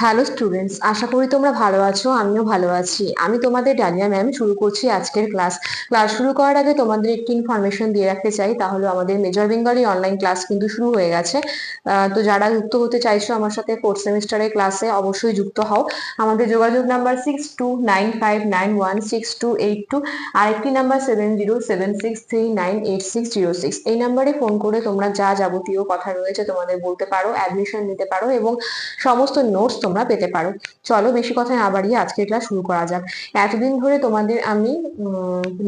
Hello students আশা করি তোমরা ভালো আছো, আমিও ভালো আছি। আমি তোমাদের ডালিয়া ম্যাম শুরু করছি আজকের ক্লাস ক্লাস শুরু করার আগে তোমাদের একটি ইনফরমেশন দিয়ে রাখতে চাই, তাহলে আমাদের মেজর বেঙ্গলি অনলাইন ক্লাস কিন্তু শুরু হয়ে গেছে। তো যারা যুক্ত হতে চাইছো আমার সাথে ফোর্থ সেমিস্টারের ক্লাসে অবশ্যই যুক্ত হও। আমাদের যোগাযোগ number six two nine five nine one six two eight two আরেকটি number seven zero seven six three nine eight six zero six এই নাম্বারে ফোন করে তোমরা যা যাবতীয় কথা রয়েছে তোমাদের বলতে পারো অ্যাডমিশন নিতে পারো এবং সমস্ত নোটস তোমরা পেতে পারো। চলো বেশি কথা না বাড়িয়ে আজকের ক্লাস শুরু করা যাক। এতদিন ধরে তোমাদের আমি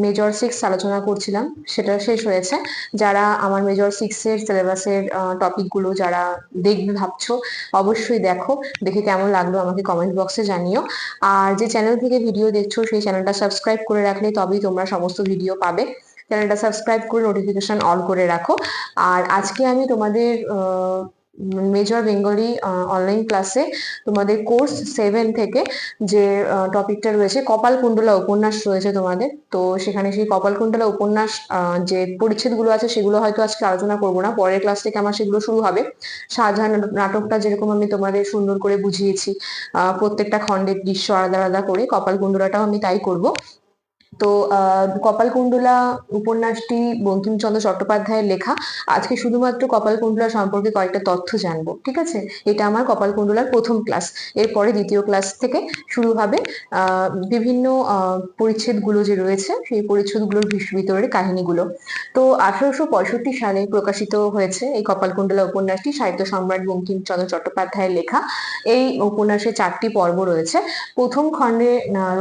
মেজর সিক্স আলোচনা করছিলাম, সেটা শেষ হয়েছে। যারা আমার মেজর সিক্স এর সিলেবাসের টপিকগুলো যারা দেখবে ভাবছ, অবশ্যই দেখো। দেখে কেমন লাগল আমাকে কমেন্ট বক্সে জানিও। আর যে চ্যানেল থেকে ভিডিও দেখছ, সেই চ্যানেলটা সাবস্ক্রাইব করে রাখলে তবেই তোমরা সমস্ত ভিডিও পাবে। চ্যানেলটা সাবস্ক্রাইব করে নোটিফিকেশন অল করে রাখো। আর আজকে আমি তোমাদের মেজর বেঙ্গলি অনলাইন ক্লাসে তোমাদের কোর্স সেভেন থেকে যে টপিকটা রয়েছে কপাল কুণ্ডলা উপন্যাস রয়েছে তোমাদের। তো সেখানে সেই কপাল কুণ্ডলা উপন্যাস আহ, যে পরিচ্ছেদগুলো আছে সেগুলো হয়তো আজকে আলোচনা করব না। পরের ক্লাস থেকে আমার সেগুলো শুরু হবে। শাহজাহান নাটকটা যেরকম আমি তোমাদের সুন্দর করে বুঝিয়েছি আহ, প্রত্যেকটা খণ্ডের দৃশ্য আলাদা আলাদা করে কপাল কুণ্ডলাটাও আমি তাই করব। তো কপালকুণ্ডলা উপন্যাসটি বঙ্কিমচন্দ্র চট্টোপাধ্যায়ের লেখা। আজকে শুধুমাত্র কপালকুণ্ডলা সম্পর্কে কয়েকটা তথ্য জানব, ঠিক আছে? এটা আমার কপালকুণ্ডলার প্রথম ক্লাস। এরপরে দ্বিতীয় ক্লাস থেকে শুরু হবে বিভিন্ন পরিচ্ছেদগুলো যে রয়েছে, সেই পরিচ্ছেদগুলোর ভিতরের কাহিনীগুলো। তো, আঠারোশো পঁয়ষট্টি সালে প্রকাশিত হয়েছে এই কপালকুণ্ডলা উপন্যাসটি, সাহিত্য সম্রাট বঙ্কিমচন্দ্র চট্টোপাধ্যায়ের লেখা। এই উপন্যাসে চারটি পর্ব রয়েছে। প্রথম খণ্ডে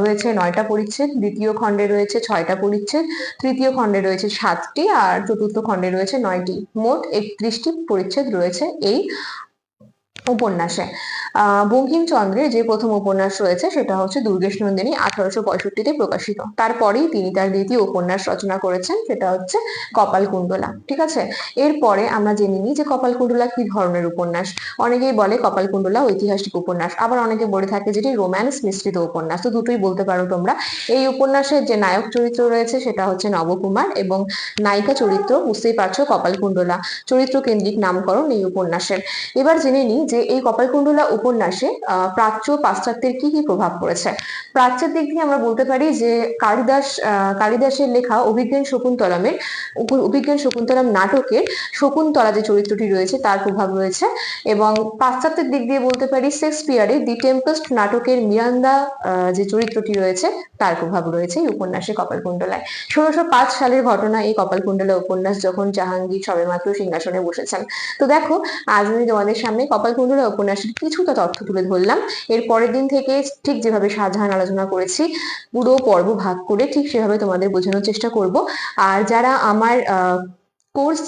রয়েছে নয়টা পরিচ্ছেদ, দ্বিতীয় খণ্ডে রয়েছে ছয়টা পরিচ্ছেদ তৃতীয় খণ্ডে রয়েছে সাতটি আর চতুর্থ খণ্ডে রয়েছে নয়টি। মোট একত্রিশটি পরিচ্ছেদ রয়েছে এই উপন্যাসে। বঙ্কিমচন্দ্রের যে প্রথম উপন্যাস রয়েছে, সেটা হচ্ছে দুর্গেশ নন্দিনী আঠারোশো পঁয়ষট্টিতে প্রকাশিত। তারপরেই তিনি তার দ্বিতীয় উপন্যাস রচনা করেছেন, সেটা হচ্ছে কপালকুণ্ডলা ঠিক আছে? এরপরে আমরা জেনে নিই যে কপালকুণ্ডলা কি ধরনের উপন্যাস? অনেকেই বলে কপালকুণ্ডলা ঐতিহাসিক উপন্যাস। আবার অনেকে বলে থাকে যেটি রোম্যান্স মিশ্রিত উপন্যাস। তো দুটোই বলতে পারো তোমরা। এই উপন্যাসের যে নায়ক চরিত্র রয়েছে, সেটা হচ্ছে নবকুমার এবং নায়িকা চরিত্র বুঝতেই পারছ কপালকুণ্ডলা চরিত্র কেন্দ্রিক নামকরণ এই উপন্যাসের। এবার জেনে নিই যে এই কপালকুণ্ডলা উপন্যাসে প্রাচ্য পাশ্চাত্যের কি কি প্রভাব পড়েছে? প্রাচ্যের দিক দিয়ে আমরা বলতে পারি যে কালিদাস কালিদাসের লেখা অভিজ্ঞান শকুন্তলমের অভিজ্ঞান শকুন্তলম নাটকের শকুন্তলা যে চরিত্রটি রয়েছে তার প্রভাব রয়েছে। এবং পাশ্চাত্যের দিক দিয়ে বলতে পারি শেক্সপিয়ারের দি টেম্পেস্ট নাটকের মিরান্দা যে চরিত্রটি রয়েছে তার প্রভাব রয়েছে এই উপন্যাসে কপালকুণ্ডলায়। ষোলোশো পাঁচ সালের ঘটনা এই কপালকুণ্ডলা উপন্যাস যখন জাহাঙ্গীর সবেমাত্র সিংহাসনে বসেছেন। তো দেখো, আজ আমি তোমাদের সামনে কপালকুণ্ডলা উপন্যাসের কিছুটা তথ্য তুলে ধরলাম। এর পরের দিন থেকে ঠিক যেভাবে শাহজাহান আলোচনা করেছি, পুরো পর্ব ভাগ করে ঠিক সেভাবে তোমাদের বোঝানোর চেষ্টা করব। আর যারা আমার কোর্স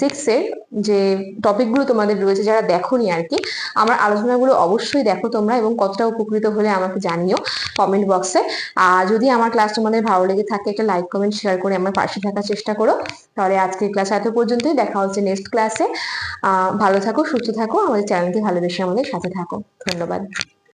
সিক্সের যে টপিকগুলো তোমাদের রয়েছে যারা দেখোনি আর কি, আমার আলোচনাগুলো অবশ্যই দেখো তোমরা এবং কতটা উপকৃত হলে আমাকে জানিও কমেন্ট বক্সে আর যদি আমার ক্লাস তোমাদের ভালো লেগে থাকে, একটা লাইক কমেন্ট শেয়ার করে আমার পাশে থাকার চেষ্টা করো। তাহলে আজকের ক্লাস এত পর্যন্তই, দেখা হচ্ছে নেক্সট ক্লাসে ভালো থাকো, সুস্থ থাকো, আমাদের চ্যানেলটি ভালোবেসে আমাদের সাথে থাকো। ধন্যবাদ।